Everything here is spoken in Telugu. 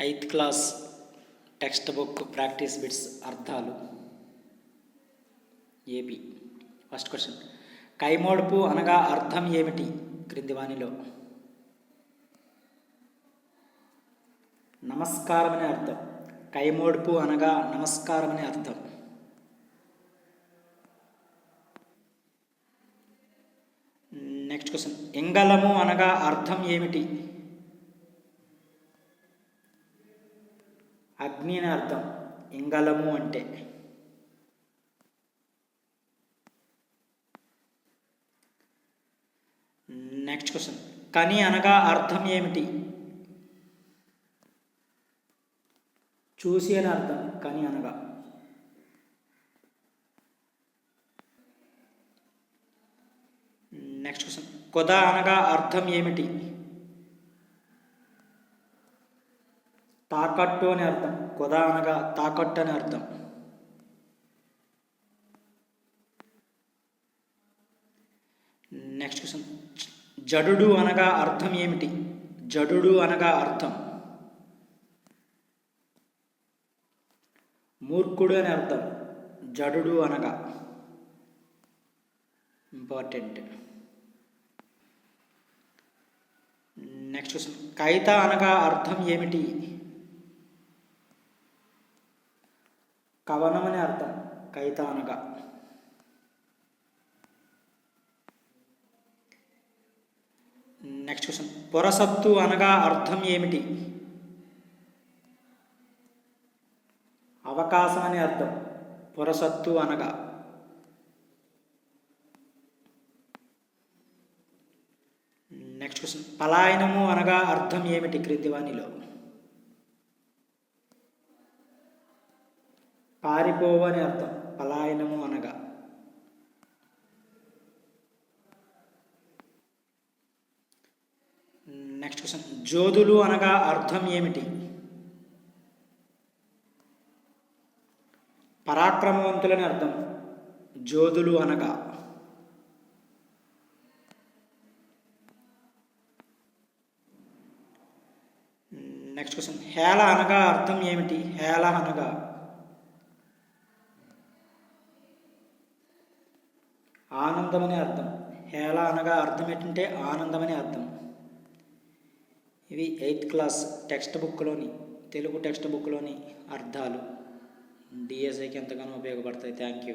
Eighth class text book practice bits అర్థాలు. ఏపీ. First question. కైమోడుపు అనగా అర్థం ఏమిటి? క్రింది వాణిలో. నమస్కారం అనే అర్థం. కైమోడుపు అనగా నమస్కారం అనే అర్థం. Next question. ఎంగలము అనగా అర్థం ఏమిటి? అగ్ని అనే అర్థం. ఇంగలము అంటే. నెక్స్ట్ క్వశ్చన్ కని అనగా అర్థం ఏమిటి? చూసి అని అర్థం. కని అనగా. నెక్స్ట్ క్వశ్చన్ కొద అనగా అర్థం ఏమిటి? తాకట్టు అని అర్థం. కొద అనగా తాకట్టు అని అర్థం. Next question. జడుడు అనగా అర్థం ఏమిటి? జడుడు అనగా అర్థం. మూర్ఖుడు అని అర్థం. జడుడు అనగా ఇంపార్టెంట్. Next question. కైత అనగా అర్థం ఏమిటి? కవనం అనే అర్థం. కైత అనగా నెక్స్ట్ క్వశ్చన్ పొరసత్తు అనగా అర్థం ఏమిటి? అవకాశం అనే అర్థం. పొరసత్తు అనగా. నెక్స్ట్ క్వశ్చన్ పలాయనము అనగా అర్థం ఏమిటి? క్రిందివాణిలో పారిపోవు పారిపోవని అర్థం. పలాయనము అనగా. నెక్స్ట్ క్వశ్చన్ జోదులు అనగా అర్థం ఏమిటి? పరాక్రమవంతులని అర్థం. జోదులు అనగా. నెక్స్ట్ క్వశ్చన్ హేళ అనగా అర్థం ఏమిటి? హేళ అనగా. ఆనందం అర్థం. హేళ అనగా అర్థం ఏంటంటే ఆనందం అర్థం. ఇవి ఎయిత్ క్లాస్ టెక్స్ట్ బుక్లోని తెలుగు టెక్స్ట్ బుక్లోని అర్థాలు. డిఎస్ఐకి ఎంతగానో ఉపయోగపడతాయి. Thank you.